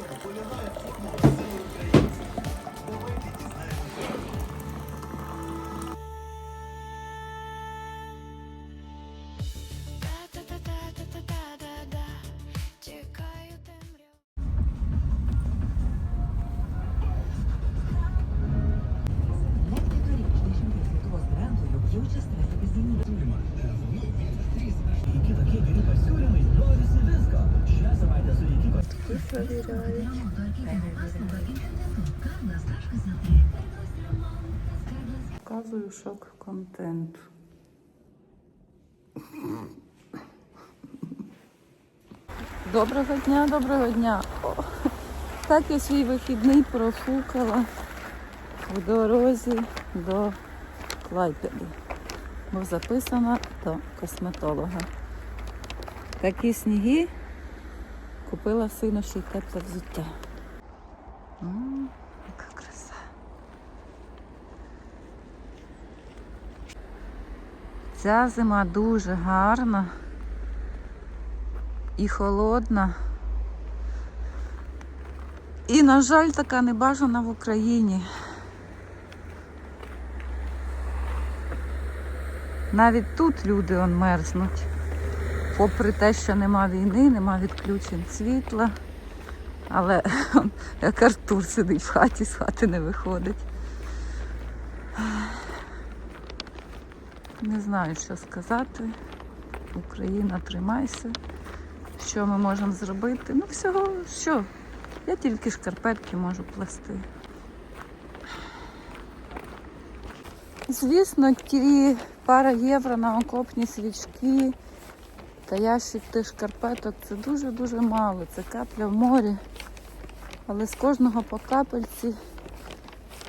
полягає формула сили українців. Показую шок контент. Доброго дня, доброго дня. О, так я свій вихідний профукала в дорозі до Клайпеди. Бо записана до косметолога. Такі сніги купила сину ще й тепле взуття. Ця зима дуже гарна і холодна. І, на жаль, така небажана в Україні. Навіть тут люди он мерзнуть. Попри те, що нема війни, нема відключень світла. Але як Артур сидить в хаті, з хати не виходить. Не знаю, що сказати. Україна, тримайся. Що ми можемо зробити? Ну, всього, що? Я тільки шкарпетки можу плести. Звісно, ті пара євро на окопні свічки та ящик тих шкарпеток це дуже-дуже мало. Це капля в морі. Але з кожного по капельці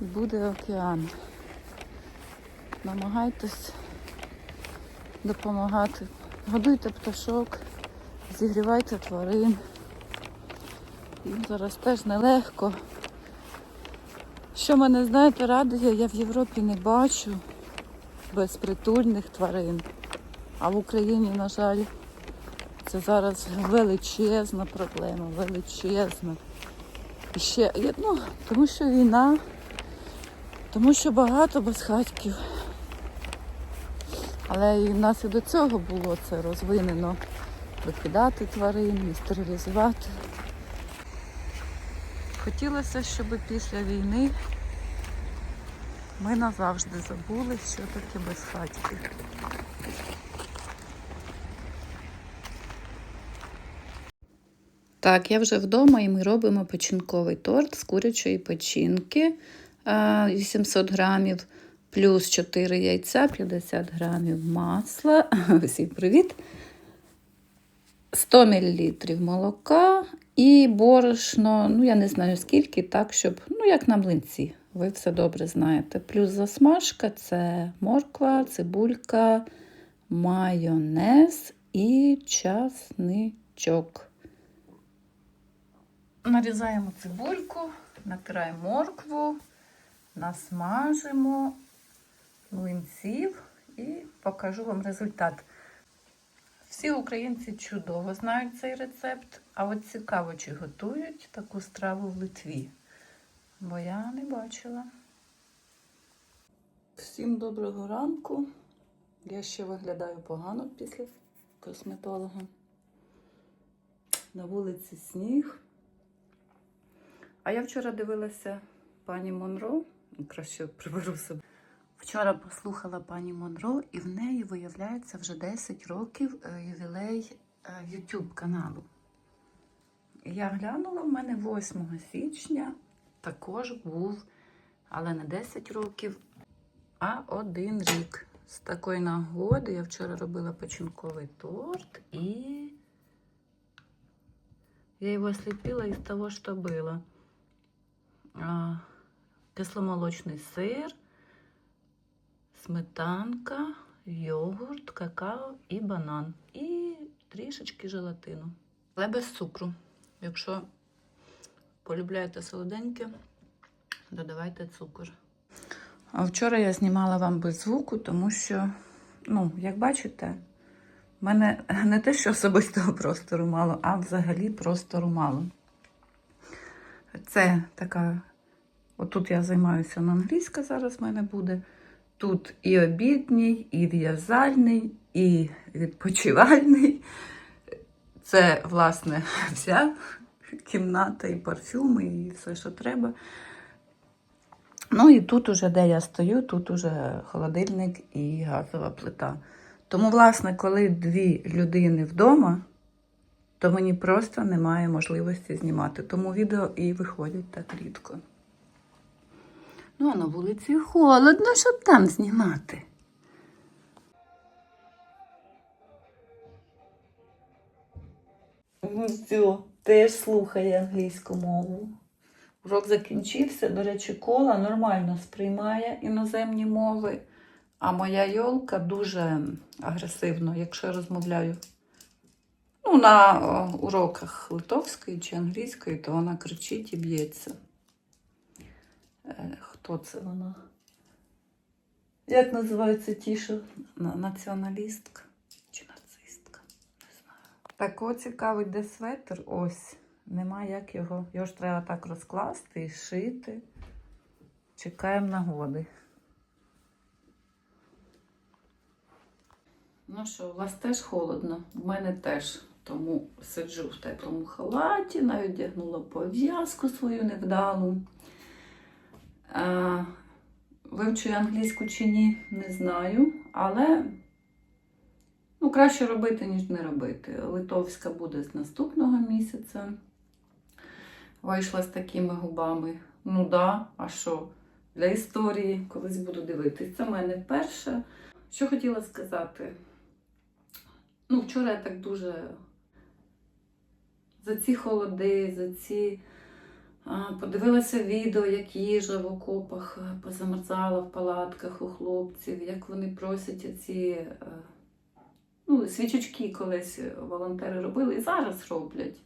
буде океан. Намагайтесь допомагати. Годуйте пташок, зігрівайте тварин. Їм зараз теж нелегко. Що мене, знаєте, радує, я в Європі не бачу безпритульних тварин. А в Україні, на жаль, це зараз величезна проблема, величезна. І ще, ну, тому що війна, тому що багато безхатьків. Але і в нас і до цього було це розвинено викидати тварин стерилізувати. Хотілося, щоб після війни ми назавжди забули, що таке безхатьки. Так, я вже вдома і ми робимо печінковий торт з курячої печінки 800 грамів, плюс 4 яйця, 50 грамів масла. Всім привіт! 100 мл молока і борошно, ну я не знаю скільки, так, щоб, ну як на млинці, ви все добре знаєте. Плюс засмажка це морква, цибулька, майонез і часничок. Нарізаємо цибульку, натираємо моркву, насмажимо млинців і покажу вам результат. Всі українці чудово знають цей рецепт, а от цікаво, чи готують таку страву в Литві, бо я не бачила. Всім доброго ранку. Я ще виглядаю погано після косметолога. На вулиці сніг. А я вчора дивилася пані Монро, краще приберу себе. Вчора послухала пані Монро, і в неї виявляється вже 10 років е, ювілей е, YouTube каналу. Я глянула, в мене 8 січня також був, але не 10 років, а один рік. З такої нагоди я вчора робила печінковий торт і я його сліпила із того, що було. А, Кисломолочний сир, сметанка, йогурт, какао і банан. І трішечки желатину. Але без цукру. Якщо полюбляєте солоденьке, додавайте цукор. А вчора я знімала вам без звуку, тому що, ну, як бачите, в мене не те, що особистого простору мало, а взагалі простору мало. Це така. Отут я займаюся на англійська зараз в мене буде. Тут і обідній, і в'язальний, і відпочивальний. Це, власне, вся кімната, і парфюми, і все, що треба. Ну і тут уже, де я стою, тут уже холодильник і газова плита. Тому, власне, коли дві людини вдома, то мені просто немає можливості знімати. Тому відео і виходять так рідко. Ну, а на вулиці холодно, щоб там знімати. Все, теж слухає англійську мову. Урок закінчився. До речі, кола нормально сприймає іноземні мови. А моя йолка дуже агресивно, якщо я розмовляю ну, на уроках литовської чи англійської, то вона кричить і б'ється. Хто це вона? Як називається ті, що націоналістка чи нацистка? Не знаю. Так от цікавий, де светр. Ось. Нема як його. Його ж треба так розкласти і шити. Чекаємо нагоди. Ну що, у вас теж холодно? У мене теж. Тому сиджу в теплому халаті, навіть одягнула пов'язку свою невдалу. А, вивчу я англійську чи ні, не знаю. Але ну, краще робити, ніж не робити. Литовська буде з наступного місяця. Вийшла з такими губами. Ну да, а що? Для історії колись буду дивитись. Це в мене вперше. Що хотіла сказати? Ну, вчора я так дуже за ці холоди, за ці. Подивилася відео, як їжа в окопах е, позамерзала в палатках у хлопців, як вони просять ці е, ну, свічечки колись волонтери робили і зараз роблять.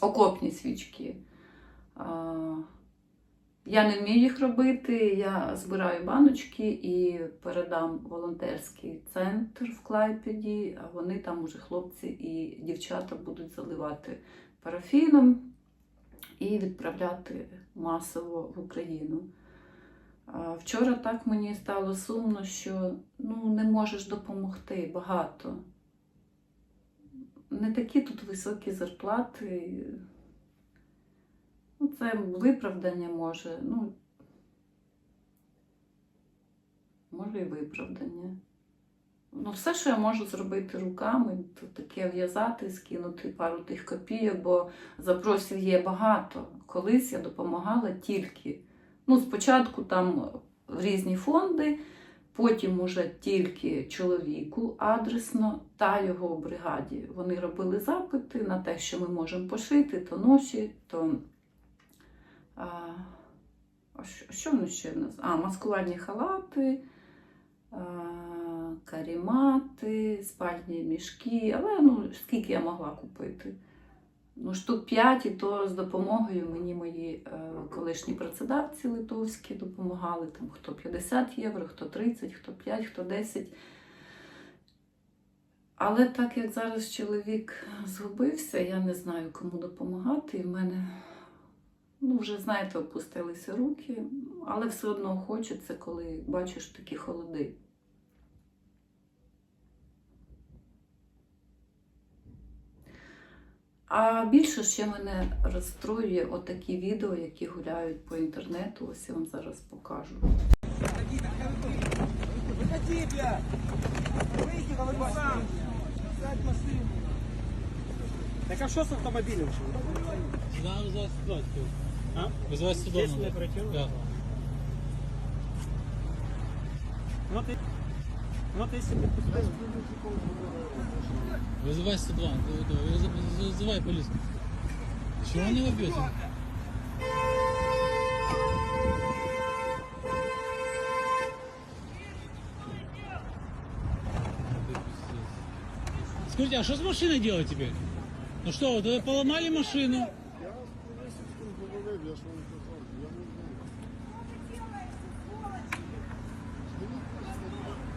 Окопні свічки. Я не вмію їх робити. Я збираю баночки і передам волонтерський центр в Клайпеді, а вони там уже хлопці і дівчата будуть заливати парафіном і відправляти масово в Україну. Вчора так мені стало сумно, що ну, не можеш допомогти багато. Не такі тут високі зарплати. Ну, це виправдання може. Ну, може і виправдання. Ну, все, що я можу зробити руками, то таке в'язати, скинути пару тих копійок, бо запросів є багато. Колись я допомагала тільки. Ну, спочатку там різні фонди, потім уже тільки чоловіку адресно та його бригаді. Вони робили запити на те, що ми можемо пошити, то ноші, то. А, а що, що ще в нас? А, маскувальні халати, а, карімати, спальні мішки. Але ну, скільки я могла купити? Ну, штук 5, і то з допомогою мені мої е, колишні працедавці литовські допомагали. Там хто 50 євро, хто 30, хто 5, хто 10. Але так як зараз чоловік згубився, я не знаю, кому допомагати. І в мене, ну, вже, знаєте, опустилися руки, але все одно хочеться, коли бачиш такі холоди. А більше ще мене розстроює отакі відео, які гуляють по інтернету. Ось я вам зараз покажу. Выходи, бля! Выйди, говорю, сам! Сядь в машину! Так а что с автомобилем? Да, вызывать сюда. А? Вызывать сюда Здесь надо. не оперативно? Да. Ну ты... Вот если допускать... Вызывай 102, вызывай э, э, полицию. Чего он его бьет? Скажите, а что с машиной делать теперь? Ну что, вы э, поломали машину? Я, я, я, я, я,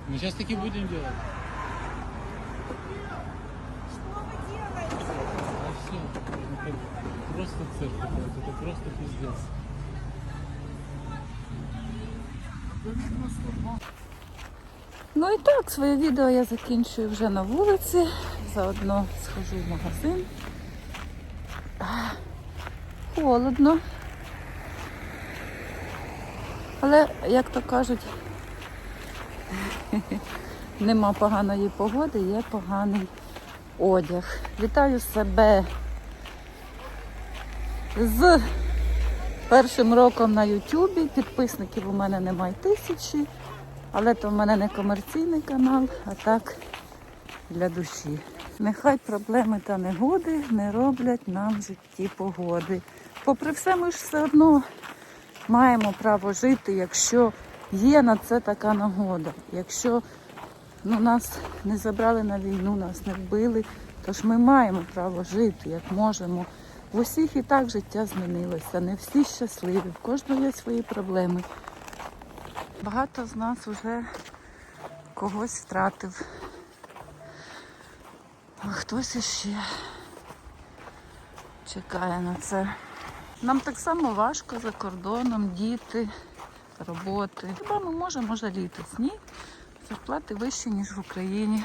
Мы сейчас таки будем делать. А все. просто цирк какой-то, это просто пиздец. Ну і так, своє відео я закінчую вже на вулиці. Заодно схожу в магазин. Холодно. Але, як то кажуть, нема поганої погоди, є поганий одяг. Вітаю себе з першим роком на Ютубі. Підписників у мене немає тисячі. Але то в мене не комерційний канал, а так для душі. Нехай проблеми та негоди не роблять нам в житті погоди. Попри все, ми ж все одно маємо право жити, якщо є на це така нагода. Якщо ну, нас не забрали на війну, нас не вбили, то ж ми маємо право жити, як можемо. В усіх і так життя змінилося. Не всі щасливі, в кожного є свої проблеми. Багато з нас вже когось втратив. А хтось іще чекає на це. Нам так само важко за кордоном, діти, роботи. Хіба ми можемо жалітись? Ні. Зарплати вищі, ніж в Україні.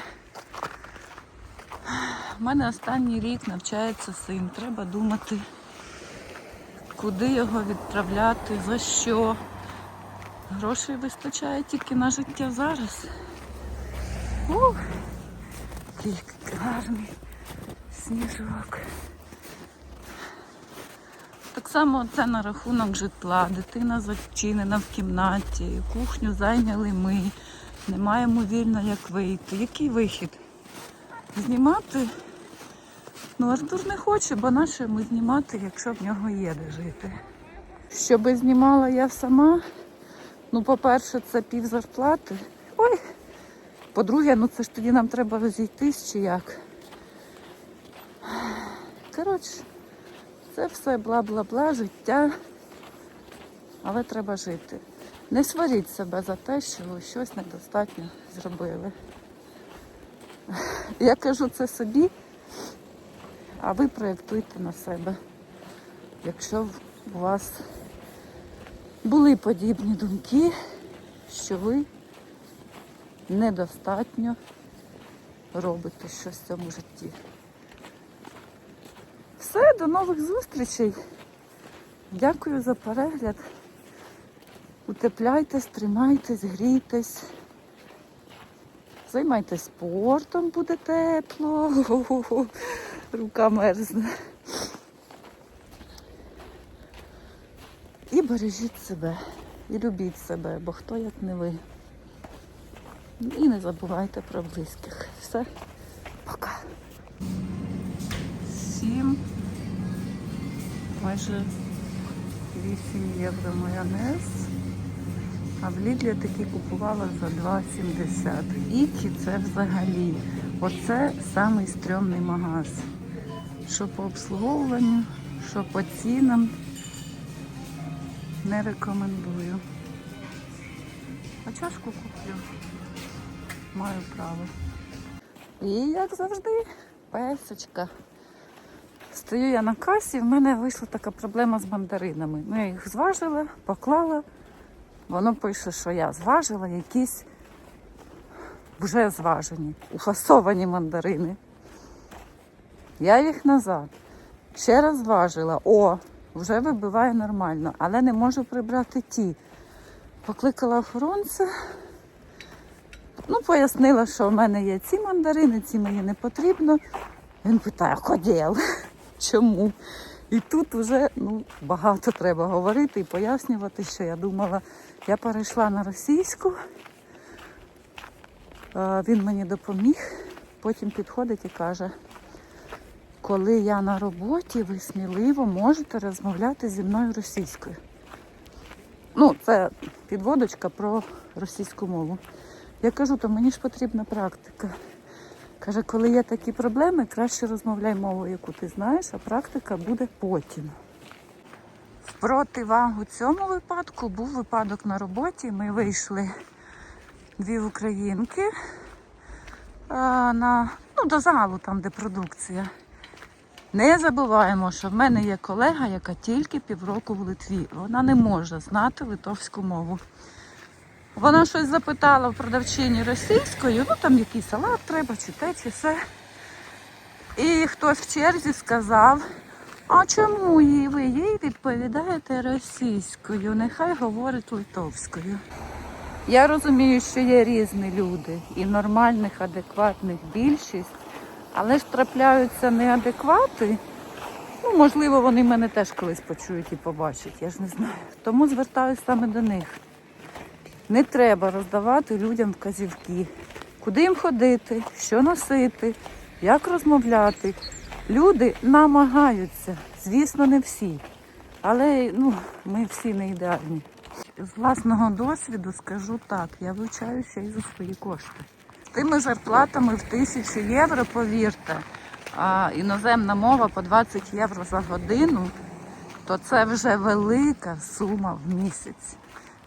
У мене останній рік навчається син. Треба думати, куди його відправляти, за що. Грошей вистачає тільки на життя зараз. Ух, який гарний сніжок. Само це на рахунок житла. Дитина зачинена в кімнаті, кухню зайняли ми. Не маємо вільно як вийти. Який вихід? Знімати? Ну, Артур не хоче, бо наше йому знімати, якщо в нього є де жити. Щоби знімала я сама, Ну, по-перше, це пів зарплати. Ой. По-друге, ну це ж тоді нам треба розійтись чи як. Коротше, це все бла-бла-бла, життя. Але треба жити. Не сваріть себе за те, що ви щось недостатньо зробили. Я кажу це собі, а ви проєктуйте на себе. Якщо у вас були подібні думки, що ви недостатньо робите щось в цьому житті. Все, до нових зустрічей. Дякую за перегляд. Утепляйтесь, тримайтесь, грійтесь. Займайтесь спортом, буде тепло. Рука мерзне. І бережіть себе, і любіть себе, бо хто як не ви. І не забувайте про близьких. Все, майже 8 євро майонез. А в Лідлі такі купувала за 2,70. Ікі це взагалі. Оце самий стрьомний магаз. Що по обслуговуванню, що по цінам. Не рекомендую. А чашку куплю. Маю право. І як завжди, песочка. Стою я на касі, в мене вийшла така проблема з мандаринами. Ну, я їх зважила, поклала. Воно пише, що я зважила якісь вже зважені, уфасовані мандарини. Я їх назад. Ще раз зважила. О, вже вибиває нормально, але не можу прибрати ті. Покликала охоронця. Ну, пояснила, що в мене є ці мандарини, ці мені не потрібно. Він питає, ходіл, чому? І тут вже ну, багато треба говорити і пояснювати, що я думала, я перейшла на російську, він мені допоміг, потім підходить і каже, коли я на роботі, ви сміливо можете розмовляти зі мною російською. Ну, це підводочка про російську мову. Я кажу, то мені ж потрібна практика. Каже, коли є такі проблеми, краще розмовляй мовою, яку ти знаєш, а практика буде потім. В противагу цьому випадку був випадок на роботі. Ми вийшли дві українки на, ну, до залу, там, де продукція. Не забуваємо, що в мене є колега, яка тільки півроку в Литві. Вона не може знати литовську мову. Вона щось запитала в продавчині російською, ну там який салат треба, чи те, чи все. І хтось в черзі сказав, а чому їй ви їй відповідаєте російською? Нехай говорить литовською. Я розумію, що є різні люди, і нормальних, адекватних більшість, але ж трапляються неадеквати. Ну, можливо, вони мене теж колись почують і побачать, я ж не знаю. Тому звертаюся саме до них. Не треба роздавати людям вказівки, куди їм ходити, що носити, як розмовляти. Люди намагаються, звісно, не всі, але ну, ми всі не ідеальні. З власного досвіду скажу так, я вивчаю ще й за свої кошти. З тими зарплатами в тисячу євро, повірте, а іноземна мова по 20 євро за годину, то це вже велика сума в місяць.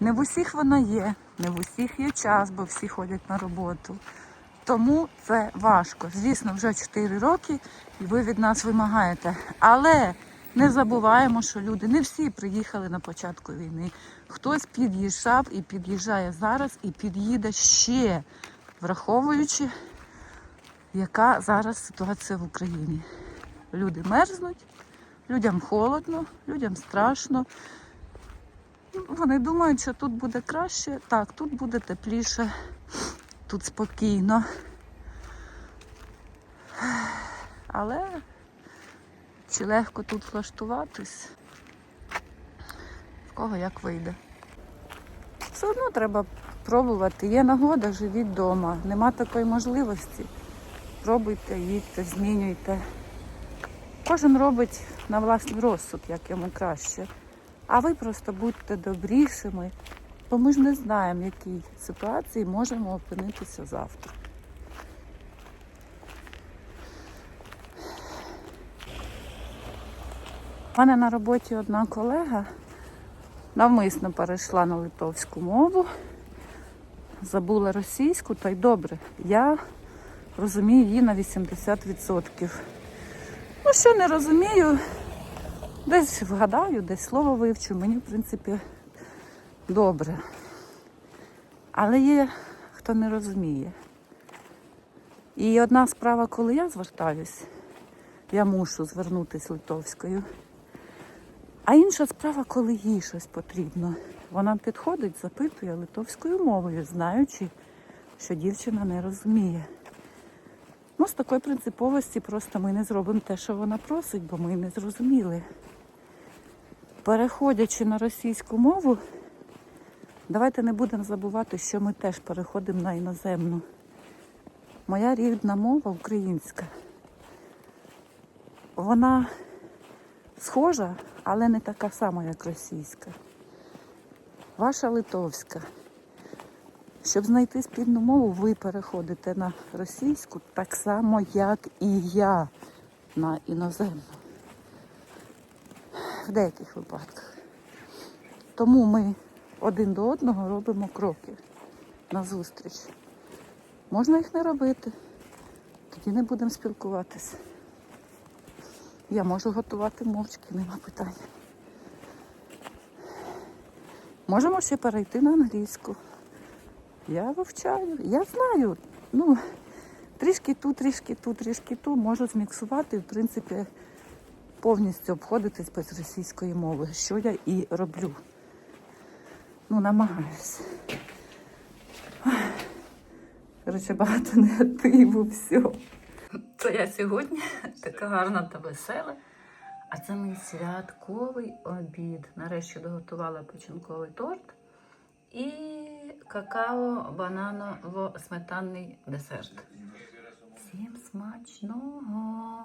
Не в усіх вона є, не в усіх є час, бо всі ходять на роботу. Тому це важко. Звісно, вже 4 роки і ви від нас вимагаєте. Але не забуваємо, що люди не всі приїхали на початку війни. Хтось під'їжджав і під'їжджає зараз, і під'їде ще, враховуючи, яка зараз ситуація в Україні. Люди мерзнуть, людям холодно, людям страшно. Вони думають, що тут буде краще. Так, тут буде тепліше, тут спокійно. Але чи легко тут влаштуватись? В кого як вийде? Все одно треба пробувати. Є нагода, живіть вдома. Нема такої можливості. Пробуйте, їдьте, змінюйте. Кожен робить на власний розсуд, як йому краще. А ви просто будьте добрішими, бо ми ж не знаємо, в якій ситуації можемо опинитися завтра. У мене на роботі одна колега навмисно перейшла на литовську мову, забула російську, та й добре. Я розумію її на 80%. Ну, що не розумію, десь вгадаю, десь слово вивчу, мені, в принципі, добре. Але є хто не розуміє. І одна справа, коли я звертаюсь, я мушу звернутися литовською. А інша справа, коли їй щось потрібно. Вона підходить, запитує литовською мовою, знаючи, що дівчина не розуміє. Ну, з такої принциповості просто ми не зробимо те, що вона просить, бо ми не зрозуміли. Переходячи на російську мову, давайте не будемо забувати, що ми теж переходимо на іноземну. Моя рідна мова українська. Вона схожа, але не така сама, як російська. Ваша литовська. Щоб знайти спільну мову, ви переходите на російську так само, як і я на іноземну. В деяких випадках. Тому ми один до одного робимо кроки назустріч. Можна їх не робити, тоді не будемо спілкуватися. Я можу готувати мовчки, нема питань. Можемо ще перейти на англійську. Я вивчаю, я знаю. Ну, трішки ту, трішки ту, трішки ту можу зміксувати в принципі, повністю обходитись без російської мови, що я і роблю. Ну, намагаюся. Коротше, багато негативу, все. То я сьогодні така гарна та весела. А це мій святковий обід. Нарешті доготувала печінковий торт і какао бананово сметанний десерт. Всім смачного!